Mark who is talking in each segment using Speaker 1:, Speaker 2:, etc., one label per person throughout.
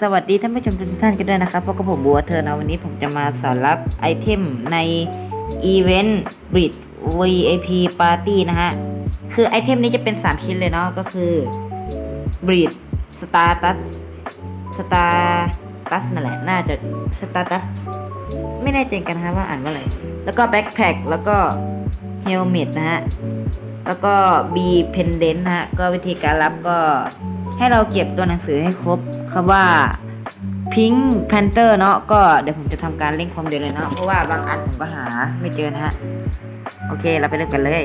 Speaker 1: สวัสดีท่านผู้ชมทุกท่านกันด้วยนะครับพบกับผมบัวเธอนะวันนี้ผมจะมาสอนรับไอเทมในอีเวนต์ Brit VIP Party นะฮะ คือไอเทมนี้จะเป็น 3 ชิ้นเลยเนาะก็คือ Brit Status Status นั่นแหละ น่าจะ Status ไม่แน่ใจกันนะฮะว่าอ่านว่าอะไร แล้วก็ Backpack แล้วก็ Helmet นะฮะ แล้วก็ B pendant นะฮะ ก็วิธีการรับก็ให้เราเก็บตัวหนังสือให้ครบ คำว่า Pink Panther เนาะก็เดี๋ยวผมจะทำการเล่นความเดียวเลยเนาะเพราะว่าบางอันผมก็หาไม่เจอนะฮะ โอเคเราไปเริ่มกันเลย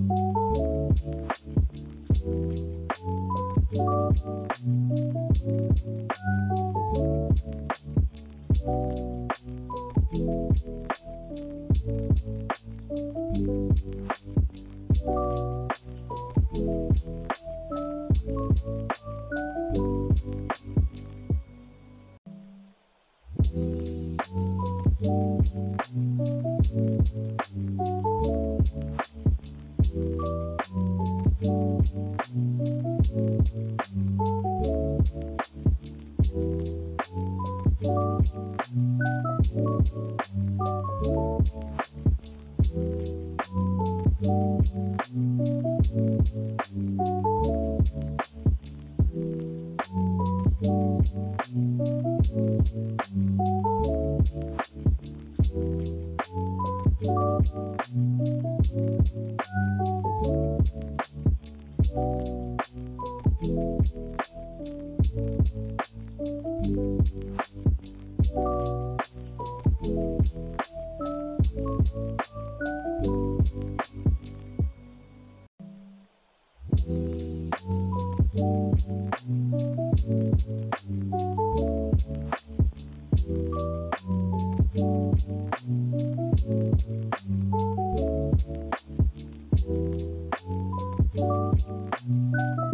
Speaker 2: うん。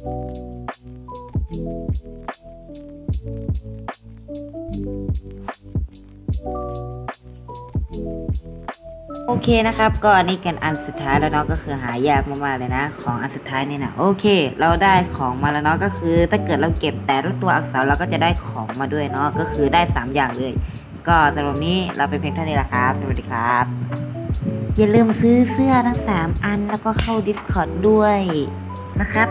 Speaker 1: โอเคนะครับก็อันนี่กันอันสุดท้ายแล้วเนาะก็คือหายากมากๆเลยนะ ของอันสุดท้ายนี่นะโอเค เราได้ของมาแล้วเนาะก็คือ ถ้าเกิดเราเก็บแต่ละตัวอักษรเราก็จะได้ของมาด้วยเนาะก็คือได้ 3 อย่างเลย ก็สำหรับนี้เราเป็นเพียงเท่านี้แหละครับ สวัสดีครับ อย่าลืมซื้อเสื้อทั้ง 3 อันแล้วก็เข้า Discord ด้วยนะครับ